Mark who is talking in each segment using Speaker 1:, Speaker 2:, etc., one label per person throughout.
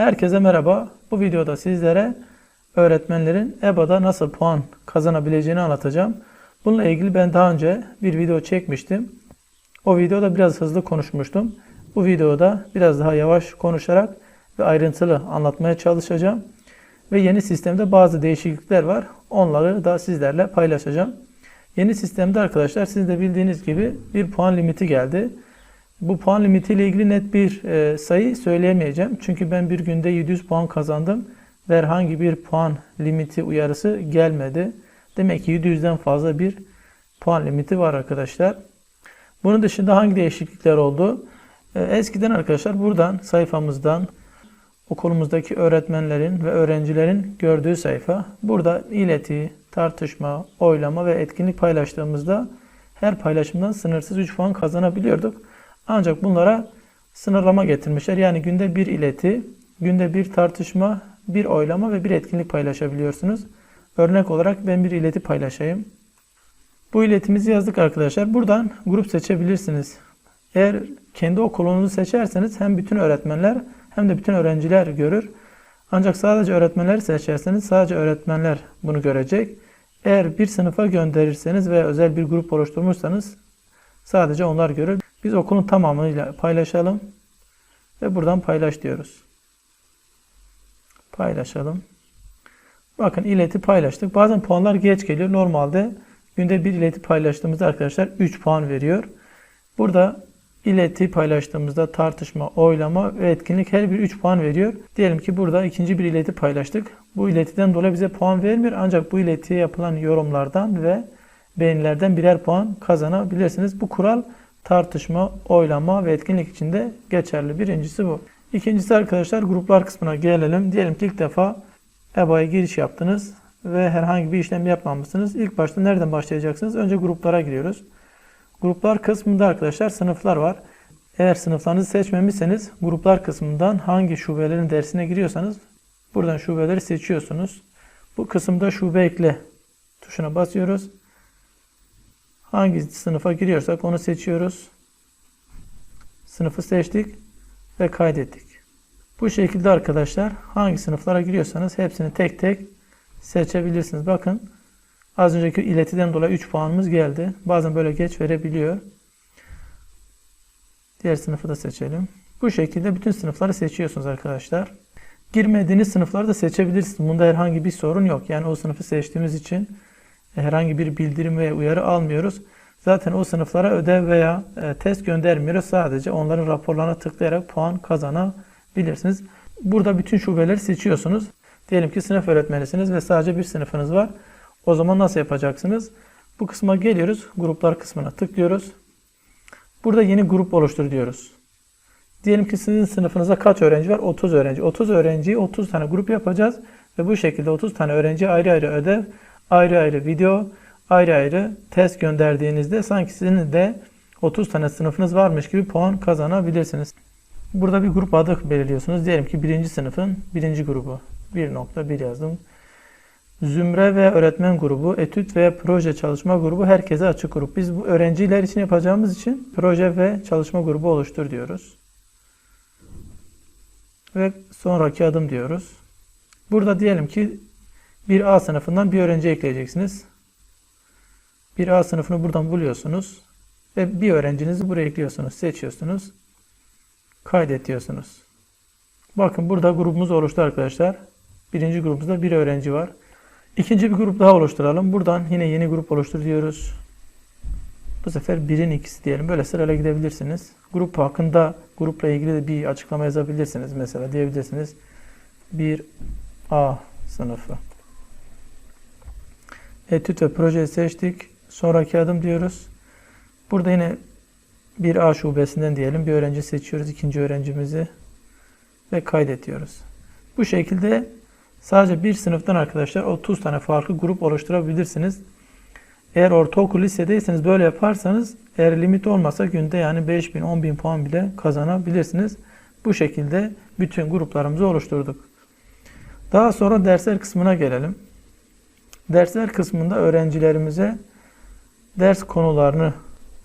Speaker 1: Herkese merhaba. Bu videoda sizlere öğretmenlerin EBA'da nasıl puan kazanabileceğini anlatacağım. Bununla ilgili ben daha önce bir video çekmiştim. O videoda biraz hızlı konuşmuştum. Bu videoda biraz daha yavaş konuşarak ve ayrıntılı anlatmaya çalışacağım. Ve yeni sistemde bazı değişiklikler var. Onları da sizlerle paylaşacağım. Yeni sistemde arkadaşlar siz de bildiğiniz gibi bir puan limiti geldi. Bu puan limiti ile ilgili net bir e, sayı söyleyemeyeceğim. Çünkü ben bir günde 700 puan kazandım ve herhangi bir puan limiti uyarısı gelmedi. Demek ki 700'den fazla bir puan limiti var arkadaşlar. Bunun dışında hangi değişiklikler oldu? E, eskiden arkadaşlar buradan sayfamızdan okulumuzdaki öğretmenlerin ve öğrencilerin gördüğü sayfa. Burada ileti, tartışma, oylama ve etkinlik paylaştığımızda her paylaşımdan sınırsız 3 puan kazanabiliyorduk. Ancak bunlara sınırlama getirmişler. Yani günde bir ileti, günde bir tartışma, bir oylama ve bir etkinlik paylaşabiliyorsunuz. Örnek olarak ben bir ileti paylaşayım. Bu iletimizi yazdık arkadaşlar. Buradan grup seçebilirsiniz. Eğer kendi okulunuzu seçerseniz hem bütün öğretmenler hem de bütün öğrenciler görür. Ancak sadece öğretmenleri seçerseniz sadece öğretmenler bunu görecek. Eğer bir sınıfa gönderirseniz veya özel bir grup oluşturmuşsanız sadece onlar görür. Biz okulun tamamıyla paylaşalım ve buradan paylaş diyoruz. Paylaşalım. Bakın ileti paylaştık. Bazen puanlar geç geliyor. Normalde günde bir ileti paylaştığımızda arkadaşlar 3 puan veriyor. Burada ileti paylaştığımızda tartışma, oylama ve etkinlik her bir 3 puan veriyor. Diyelim ki burada ikinci bir ileti paylaştık. Bu iletiden dolayı bize puan vermiyor ancak bu iletiye yapılan yorumlardan ve beğenilerden birer puan kazanabilirsiniz. Bu kural tartışma, oylama ve etkinlik içinde geçerli. Birincisi bu. İkincisi arkadaşlar gruplar kısmına gelelim. Diyelim ki ilk defa EBA'ya giriş yaptınız ve herhangi bir işlem yapmamışsınız. İlk başta nereden başlayacaksınız? Önce gruplara giriyoruz. Gruplar kısmında arkadaşlar sınıflar var. Eğer sınıflarınızı seçmemişseniz gruplar kısmından hangi şubelerin dersine giriyorsanız buradan şubeleri seçiyorsunuz. Bu kısımda şube ekle tuşuna basıyoruz. Hangi sınıfa giriyorsak onu seçiyoruz. Sınıfı seçtik ve kaydettik. Bu şekilde arkadaşlar hangi sınıflara giriyorsanız hepsini tek tek seçebilirsiniz. Bakın az önceki iletiden dolayı 3 puanımız geldi. Bazen böyle geç verebiliyor. Diğer sınıfı da seçelim. Bu şekilde bütün sınıfları seçiyorsunuz arkadaşlar. Girmediğiniz sınıfları da seçebilirsiniz. Bunda herhangi bir sorun yok. Yani o sınıfı seçtiğimiz için herhangi bir bildirim veya uyarı almıyoruz. Zaten o sınıflara ödev veya e, test göndermiyoruz. Sadece onların raporlarına tıklayarak puan kazanabilirsiniz. Burada bütün şubeleri seçiyorsunuz. Diyelim ki sınıf öğretmenisiniz ve sadece bir sınıfınız var. O zaman nasıl yapacaksınız? Bu kısma geliyoruz. Gruplar kısmına tıklıyoruz. Burada yeni grup oluştur diyoruz. Diyelim ki sizin sınıfınızda kaç öğrenci var? 30 öğrenci. 30 öğrenciyi 30 tane grup yapacağız. Ve bu şekilde 30 tane öğrenci ayrı ayrı ödev, ayrı ayrı video, ayrı ayrı test gönderdiğinizde sanki sizin de 30 tane sınıfınız varmış gibi puan kazanabilirsiniz. Burada bir grup adı belirliyorsunuz. Diyelim ki birinci sınıfın birinci grubu. 1.1 yazdım. Zümre ve öğretmen grubu, etüt ve proje çalışma grubu herkese açık grup. Biz bu öğrenciler için yapacağımız için proje ve çalışma grubu oluştur diyoruz. Ve sonraki adım diyoruz. Burada diyelim ki bir A sınıfından bir öğrenci ekleyeceksiniz. Bir A sınıfını buradan buluyorsunuz. Ve bir öğrencinizi buraya ekliyorsunuz. Seçiyorsunuz. Kaydet diyorsunuz. Bakın burada grubumuz oluştu arkadaşlar. Birinci grubumuzda bir öğrenci var. İkinci bir grup daha oluşturalım. Buradan yine yeni grup oluştur diyoruz. Bu sefer birin ikisi diyelim. Böyle sırayla gidebilirsiniz. Grup hakkında grupla ilgili de bir açıklama yazabilirsiniz. Mesela diyebilirsiniz. Bir A sınıfı. Etüt ve projeyi seçtik. Sonraki adım diyoruz. Burada yine bir A şubesinden diyelim bir öğrenci seçiyoruz. ikinci öğrencimizi ve kaydediyoruz. Bu şekilde sadece bir sınıftan arkadaşlar 30 tane farklı grup oluşturabilirsiniz. Eğer ortaokul lisedeyseniz böyle yaparsanız eğer limit olmasa günde yani 5000 10000 puan bile kazanabilirsiniz. Bu şekilde bütün gruplarımızı oluşturduk. Daha sonra dersler kısmına gelelim. Dersler kısmında öğrencilerimize ders konularını,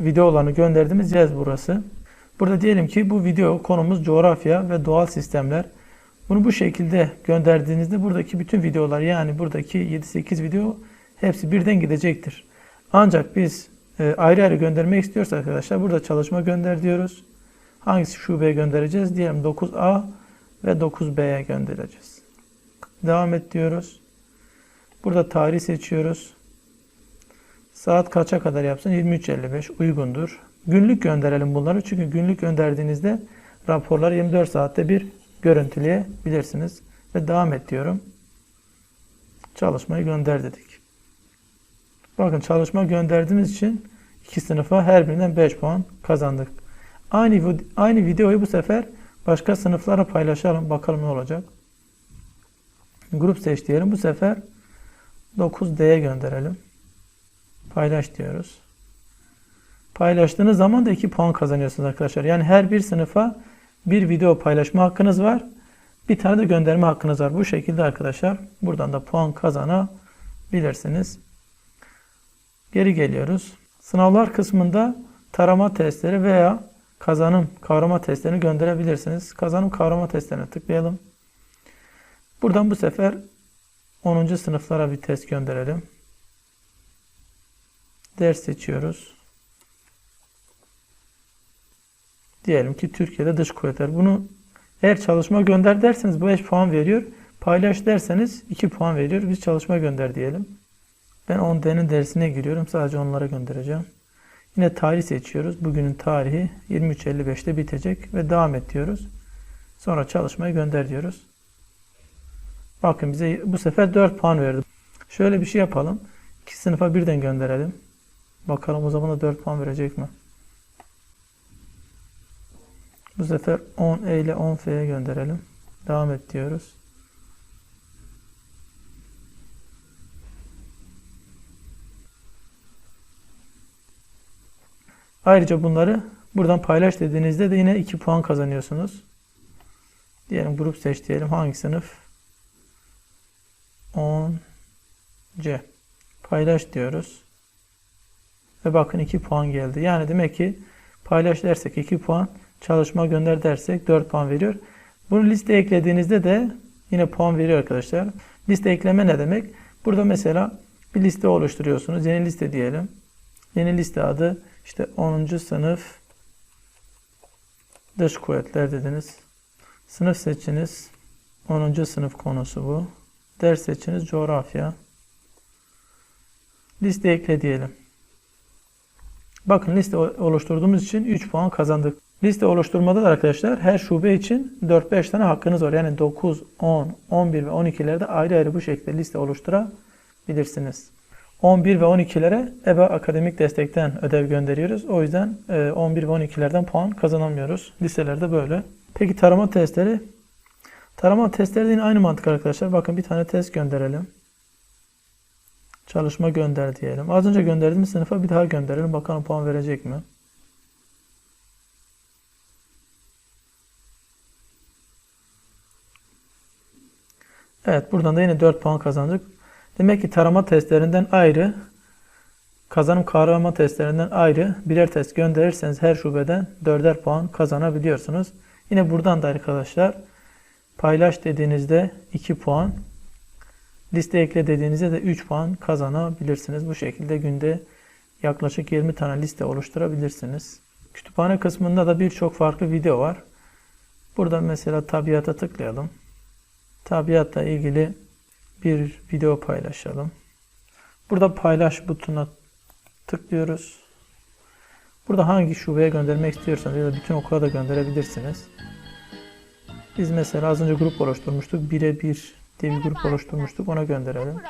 Speaker 1: videolarını gönderdiğimiz yer burası. Burada diyelim ki bu video konumuz coğrafya ve doğal sistemler. Bunu bu şekilde gönderdiğinizde buradaki bütün videolar yani buradaki 7-8 video hepsi birden gidecektir. Ancak biz e, ayrı ayrı göndermek istiyorsak arkadaşlar burada çalışma gönder diyoruz. Hangisi şubeye göndereceğiz? Diyelim 9A ve 9B'ye göndereceğiz. Devam et diyoruz. Burada tarih seçiyoruz. Saat kaça kadar yapsın? 23.55 uygundur. Günlük gönderelim bunları. Çünkü günlük gönderdiğinizde raporları 24 saatte bir görüntüleyebilirsiniz. Ve devam et diyorum. Çalışmayı gönder dedik. Bakın çalışma gönderdiğimiz için iki sınıfa her birinden 5 puan kazandık. Aynı, aynı videoyu bu sefer başka sınıflara paylaşalım. Bakalım ne olacak. Grup seç diyelim. Bu sefer 9D'ye gönderelim. Paylaş diyoruz. Paylaştığınız zaman da 2 puan kazanıyorsunuz arkadaşlar. Yani her bir sınıfa bir video paylaşma hakkınız var. Bir tane de gönderme hakkınız var. Bu şekilde arkadaşlar buradan da puan kazanabilirsiniz. Geri geliyoruz. Sınavlar kısmında tarama testleri veya kazanım kavrama testlerini gönderebilirsiniz. Kazanım kavrama testlerine tıklayalım. Buradan bu sefer 10. sınıflara bir test gönderelim. Ders seçiyoruz. Diyelim ki Türkiye'de dış kuvvetler. Bunu eğer çalışma gönder derseniz bu 5 puan veriyor. Paylaş derseniz 2 puan veriyor. Biz çalışma gönder diyelim. Ben 10D'nin dersine giriyorum. Sadece onlara göndereceğim. Yine tarih seçiyoruz. Bugünün tarihi 23.55'te bitecek ve devam et diyoruz. Sonra çalışmayı gönder diyoruz. Bakın bize bu sefer 4 puan verdi. Şöyle bir şey yapalım. İki sınıfa birden gönderelim. Bakalım o zaman da 4 puan verecek mi? Bu sefer 10E ile 10F'ye gönderelim. Devam et diyoruz. Ayrıca bunları buradan paylaş dediğinizde de yine 2 puan kazanıyorsunuz. Diyelim grup seç diyelim. Hangi sınıf? 10C. Paylaş diyoruz. Ve bakın 2 puan geldi. Yani demek ki paylaş dersek 2 puan, çalışma gönder dersek 4 puan veriyor. Bunu liste eklediğinizde de yine puan veriyor arkadaşlar. Liste ekleme ne demek? Burada mesela bir liste oluşturuyorsunuz. Yeni liste diyelim. Yeni liste adı işte 10. sınıf dış kuvvetler dediniz. Sınıf seçiniz. 10. sınıf konusu bu. Ders seçiniz coğrafya. Liste ekle diyelim. Bakın liste oluşturduğumuz için 3 puan kazandık. Liste oluşturmada da arkadaşlar her şube için 4-5 tane hakkınız var. Yani 9, 10, 11 ve 12'lerde ayrı ayrı bu şekilde liste oluşturabilirsiniz. 11 ve 12'lere EBA akademik destekten ödev gönderiyoruz. O yüzden 11 ve 12'lerden puan kazanamıyoruz. Listelerde böyle. Peki tarama testleri Tarama testleri yine aynı mantık arkadaşlar. Bakın bir tane test gönderelim. Çalışma gönder diyelim. Az önce gönderdiğimiz sınıfa bir daha gönderelim. Bakalım puan verecek mi? Evet buradan da yine 4 puan kazandık. Demek ki tarama testlerinden ayrı kazanım kavrama testlerinden ayrı birer test gönderirseniz her şubeden 4'er puan kazanabiliyorsunuz. Yine buradan da arkadaşlar Paylaş dediğinizde 2 puan, liste ekle dediğinizde de 3 puan kazanabilirsiniz. Bu şekilde günde yaklaşık 20 tane liste oluşturabilirsiniz. Kütüphane kısmında da birçok farklı video var. Burada mesela tabiata tıklayalım. Tabiatla ilgili bir video paylaşalım. Burada paylaş butonuna tıklıyoruz. Burada hangi şubeye göndermek istiyorsanız ya da bütün okula da gönderebilirsiniz. Biz mesela az önce grup oluşturmuştuk. Bire bir diye bir grup oluşturmuştuk. Ona gönderelim.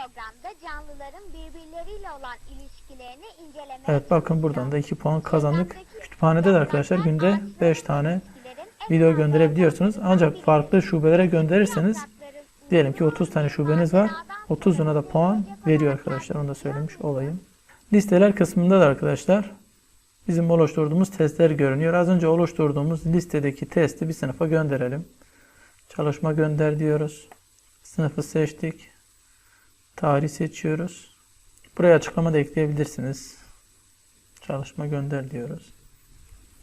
Speaker 1: Evet bakın buradan da 2 puan kazandık. Kütüphanede de arkadaşlar günde 5 tane video gönderebiliyorsunuz. Ancak farklı şubelere gönderirseniz diyelim ki 30 tane şubeniz var. 30'una da puan veriyor arkadaşlar. Onu da söylemiş olayım. Listeler kısmında da arkadaşlar bizim oluşturduğumuz testler görünüyor. Az önce oluşturduğumuz listedeki testi bir sınıfa gönderelim. Çalışma gönder diyoruz. Sınıfı seçtik. Tarih seçiyoruz. Buraya açıklama da ekleyebilirsiniz. Çalışma gönder diyoruz.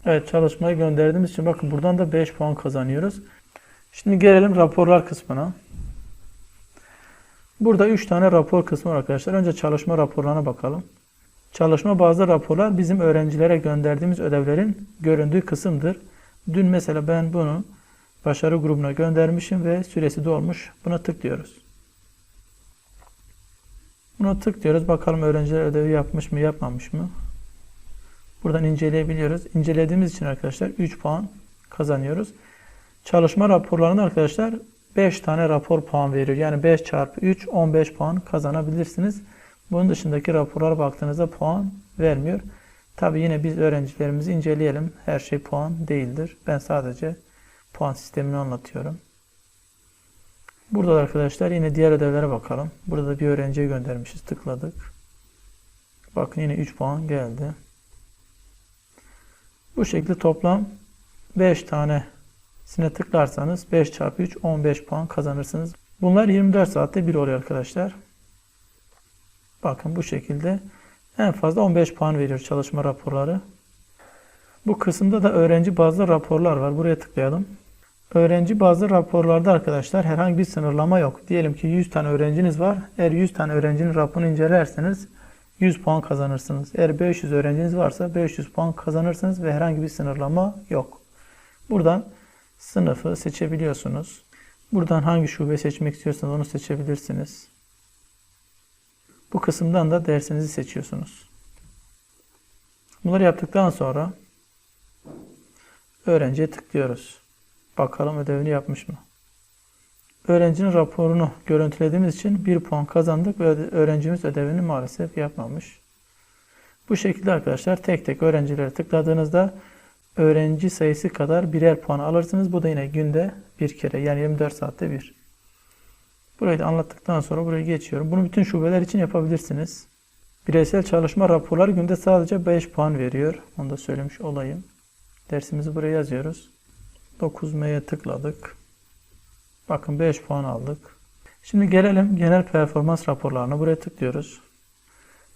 Speaker 1: Evet çalışmayı gönderdiğimiz için bakın buradan da 5 puan kazanıyoruz. Şimdi gelelim raporlar kısmına. Burada 3 tane rapor kısmı var arkadaşlar. Önce çalışma raporlarına bakalım. Çalışma bazlı raporlar bizim öğrencilere gönderdiğimiz ödevlerin göründüğü kısımdır. Dün mesela ben bunu başarı grubuna göndermişim ve süresi dolmuş. Buna tıklıyoruz. Buna tıklıyoruz. Bakalım öğrenciler ödevi yapmış mı yapmamış mı? Buradan inceleyebiliyoruz. İncelediğimiz için arkadaşlar 3 puan kazanıyoruz. Çalışma raporlarında arkadaşlar 5 tane rapor puan veriyor. Yani 5 çarpı 3 15 puan kazanabilirsiniz. Bunun dışındaki raporlara baktığınızda puan vermiyor. Tabi yine biz öğrencilerimizi inceleyelim. Her şey puan değildir. Ben sadece puan sistemini anlatıyorum. Burada da arkadaşlar yine diğer ödevlere bakalım. Burada da bir öğrenciye göndermişiz. Tıkladık. Bakın yine 3 puan geldi. Bu şekilde toplam 5 tane sine tıklarsanız 5 çarpı 3 15 puan kazanırsınız. Bunlar 24 saatte bir oluyor arkadaşlar. Bakın bu şekilde en fazla 15 puan veriyor çalışma raporları. Bu kısımda da öğrenci bazlı raporlar var. Buraya tıklayalım. Öğrenci bazlı raporlarda arkadaşlar herhangi bir sınırlama yok. Diyelim ki 100 tane öğrenciniz var. Eğer 100 tane öğrencinin raporunu incelerseniz 100 puan kazanırsınız. Eğer 500 öğrenciniz varsa 500 puan kazanırsınız ve herhangi bir sınırlama yok. Buradan sınıfı seçebiliyorsunuz. Buradan hangi şube seçmek istiyorsanız onu seçebilirsiniz. Bu kısımdan da dersinizi seçiyorsunuz. Bunları yaptıktan sonra öğrenciye tıklıyoruz. Bakalım ödevini yapmış mı? Öğrencinin raporunu görüntülediğimiz için 1 puan kazandık ve öğrencimiz ödevini maalesef yapmamış. Bu şekilde arkadaşlar tek tek öğrencilere tıkladığınızda öğrenci sayısı kadar birer puan alırsınız. Bu da yine günde bir kere yani 24 saatte bir. Burayı da anlattıktan sonra buraya geçiyorum. Bunu bütün şubeler için yapabilirsiniz. Bireysel çalışma raporları günde sadece 5 puan veriyor. Onu da söylemiş olayım. Dersimizi buraya yazıyoruz. 9M'ye tıkladık. Bakın 5 puan aldık. Şimdi gelelim genel performans raporlarına. Buraya tıklıyoruz.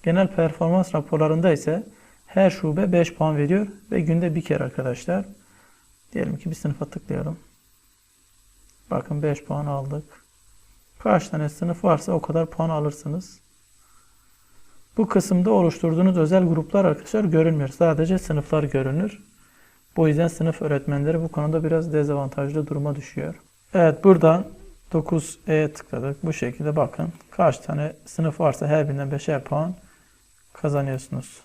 Speaker 1: Genel performans raporlarında ise her şube 5 puan veriyor ve günde bir kere arkadaşlar. Diyelim ki bir sınıfa tıklayalım. Bakın 5 puan aldık. Kaç tane sınıf varsa o kadar puan alırsınız. Bu kısımda oluşturduğunuz özel gruplar arkadaşlar görünmüyor. Sadece sınıflar görünür. Bu yüzden sınıf öğretmenleri bu konuda biraz dezavantajlı duruma düşüyor. Evet buradan 9'e tıkladık. Bu şekilde bakın. Kaç tane sınıf varsa her birinden 5'er puan kazanıyorsunuz.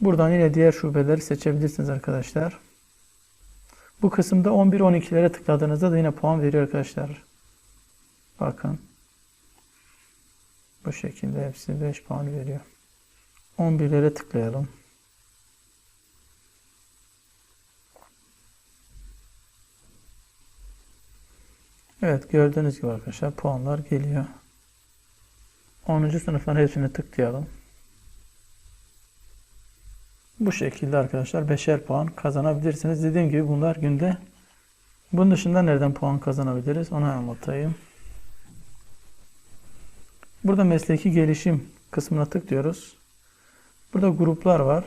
Speaker 1: Buradan yine diğer şubeleri seçebilirsiniz arkadaşlar. Bu kısımda 11-12'lere tıkladığınızda da yine puan veriyor arkadaşlar. Bakın. Bu şekilde hepsi 5 puan veriyor. 11'lere tıklayalım. Evet gördüğünüz gibi arkadaşlar puanlar geliyor. 10. sınıfların hepsine tıklayalım. Bu şekilde arkadaşlar 5'er puan kazanabilirsiniz. Dediğim gibi bunlar günde. Bunun dışında nereden puan kazanabiliriz onu anlatayım. Burada mesleki gelişim kısmına tıklıyoruz. Burada gruplar var.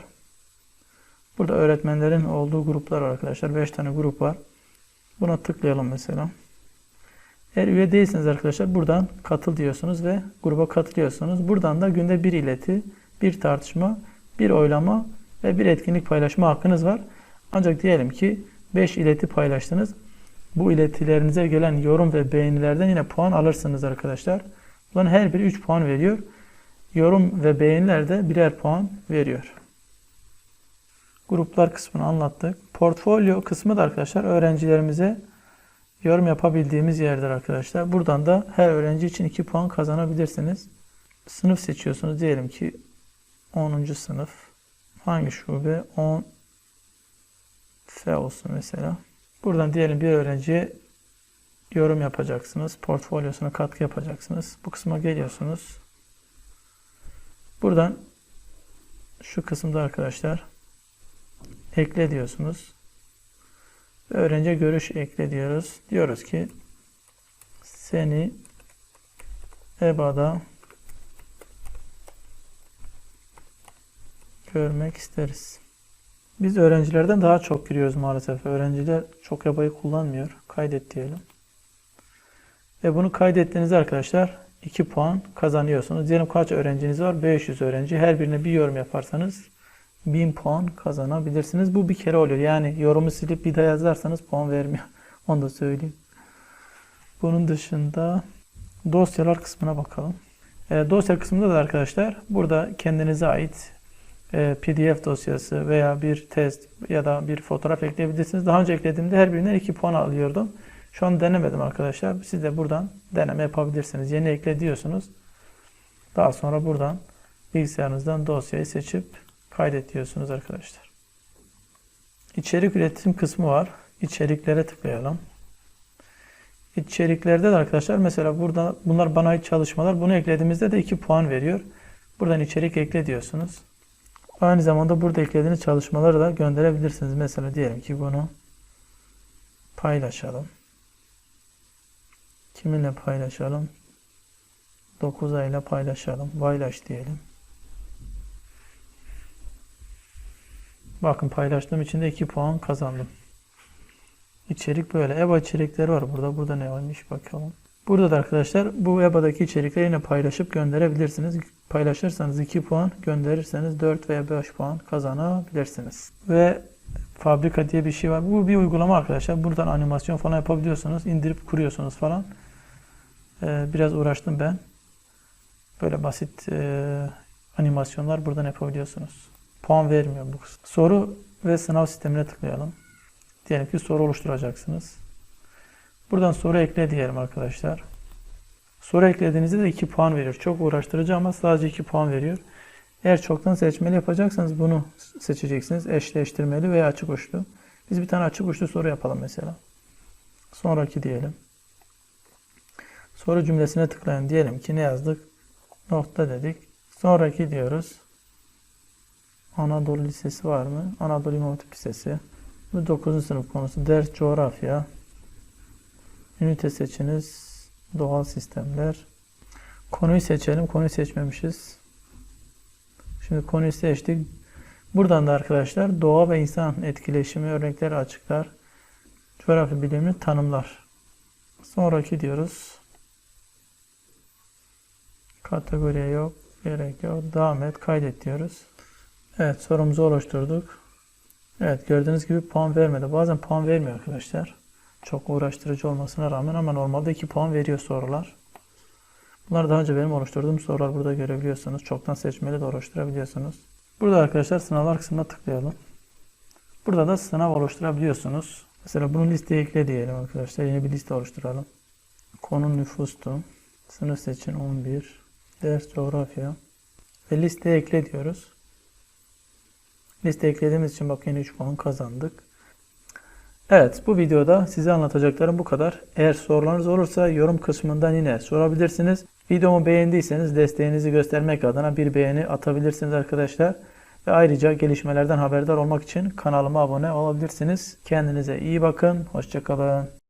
Speaker 1: Burada öğretmenlerin olduğu gruplar var arkadaşlar. 5 tane grup var. Buna tıklayalım mesela. Eğer üye değilseniz arkadaşlar buradan katıl diyorsunuz ve gruba katılıyorsunuz. Buradan da günde bir ileti, bir tartışma, bir oylama ve bir etkinlik paylaşma hakkınız var. Ancak diyelim ki 5 ileti paylaştınız. Bu iletilerinize gelen yorum ve beğenilerden yine puan alırsınız arkadaşlar. Bunların her biri 3 puan veriyor. Yorum ve beğeniler de birer puan veriyor. Gruplar kısmını anlattık. Portfolyo kısmı da arkadaşlar öğrencilerimize yorum yapabildiğimiz yerdir arkadaşlar. Buradan da her öğrenci için 2 puan kazanabilirsiniz. Sınıf seçiyorsunuz. Diyelim ki 10. sınıf. Hangi şube? 10 F olsun mesela. Buradan diyelim bir öğrenciye yorum yapacaksınız. Portfolyosuna katkı yapacaksınız. Bu kısma geliyorsunuz. Buradan şu kısımda arkadaşlar ekle diyorsunuz. Öğrenci görüş ekle diyoruz. Diyoruz ki seni EBA'da görmek isteriz. Biz öğrencilerden daha çok giriyoruz maalesef. Öğrenciler çok EBA'yı kullanmıyor. Kaydet diyelim. Ve bunu kaydettiğinizde arkadaşlar 2 puan kazanıyorsunuz. Diyelim kaç öğrenciniz var? 500 öğrenci. Her birine bir yorum yaparsanız 1000 puan kazanabilirsiniz. Bu bir kere oluyor. Yani yorumu silip bir daha yazarsanız puan vermiyor. Onu da söyleyeyim. Bunun dışında dosyalar kısmına bakalım. E, dosya kısmında da arkadaşlar burada kendinize ait e, PDF dosyası veya bir test ya da bir fotoğraf ekleyebilirsiniz. Daha önce eklediğimde her birinden 2 puan alıyordum. Şu an denemedim arkadaşlar. Siz de buradan deneme yapabilirsiniz. Yeni ekle diyorsunuz. Daha sonra buradan bilgisayarınızdan dosyayı seçip kaydet diyorsunuz arkadaşlar. İçerik üretim kısmı var. İçeriklere tıklayalım. İçeriklerde de arkadaşlar mesela burada bunlar bana ait çalışmalar. Bunu eklediğimizde de 2 puan veriyor. Buradan içerik ekle diyorsunuz. Aynı zamanda burada eklediğiniz çalışmaları da gönderebilirsiniz. Mesela diyelim ki bunu paylaşalım. Kiminle paylaşalım? 9 ayla paylaşalım. Paylaş diyelim. Bakın paylaştığım için de 2 puan kazandım. İçerik böyle. EBA içerikleri var burada. Burada ne varmış bakalım. Burada da arkadaşlar bu EBA'daki içerikleri yine paylaşıp gönderebilirsiniz. Paylaşırsanız 2 puan, gönderirseniz 4 veya 5 puan kazanabilirsiniz. Ve fabrika diye bir şey var. Bu bir uygulama arkadaşlar. Buradan animasyon falan yapabiliyorsunuz. indirip kuruyorsunuz falan. Ee, biraz uğraştım ben. Böyle basit e, animasyonlar buradan yapabiliyorsunuz. Puan vermiyor bu kısım. Soru ve sınav sistemine tıklayalım. Diyelim ki soru oluşturacaksınız. Buradan soru ekle diyelim arkadaşlar. Soru eklediğinizde de 2 puan veriyor. Çok uğraştırıcı ama sadece 2 puan veriyor. Eğer çoktan seçmeli yapacaksanız bunu seçeceksiniz. Eşleştirmeli veya açık uçlu. Biz bir tane açık uçlu soru yapalım mesela. Sonraki diyelim. Soru cümlesine tıklayın. Diyelim ki ne yazdık? Nokta dedik. Sonraki diyoruz. Anadolu Lisesi var mı? Anadolu İmam Hatip Lisesi. Bu 9. sınıf konusu. Ders coğrafya. Ünite seçiniz. Doğal sistemler. Konuyu seçelim. Konuyu seçmemişiz. Şimdi konuyu seçtik. Buradan da arkadaşlar doğa ve insan etkileşimi örnekleri açıklar. Coğrafya bilimini tanımlar. Sonraki diyoruz. Kategoriye yok. Gerek yok. Devam et. Kaydet diyoruz. Evet sorumuzu oluşturduk. Evet gördüğünüz gibi puan vermedi. Bazen puan vermiyor arkadaşlar. Çok uğraştırıcı olmasına rağmen ama normalde 2 puan veriyor sorular. Bunlar daha önce benim oluşturduğum sorular burada görebiliyorsunuz. Çoktan seçmeli de oluşturabiliyorsunuz. Burada arkadaşlar sınavlar kısmına tıklayalım. Burada da sınav oluşturabiliyorsunuz. Mesela bunu listeye ekle diyelim arkadaşlar. Yeni bir liste oluşturalım. Konu nüfustu. Sınıf seçin 11. Ders coğrafya. Ve listeye ekle diyoruz. Liste eklediğimiz için bak yine 3 puan kazandık. Evet bu videoda size anlatacaklarım bu kadar. Eğer sorularınız olursa yorum kısmından yine sorabilirsiniz. Videomu beğendiyseniz desteğinizi göstermek adına bir beğeni atabilirsiniz arkadaşlar. Ve ayrıca gelişmelerden haberdar olmak için kanalıma abone olabilirsiniz. Kendinize iyi bakın. Hoşçakalın.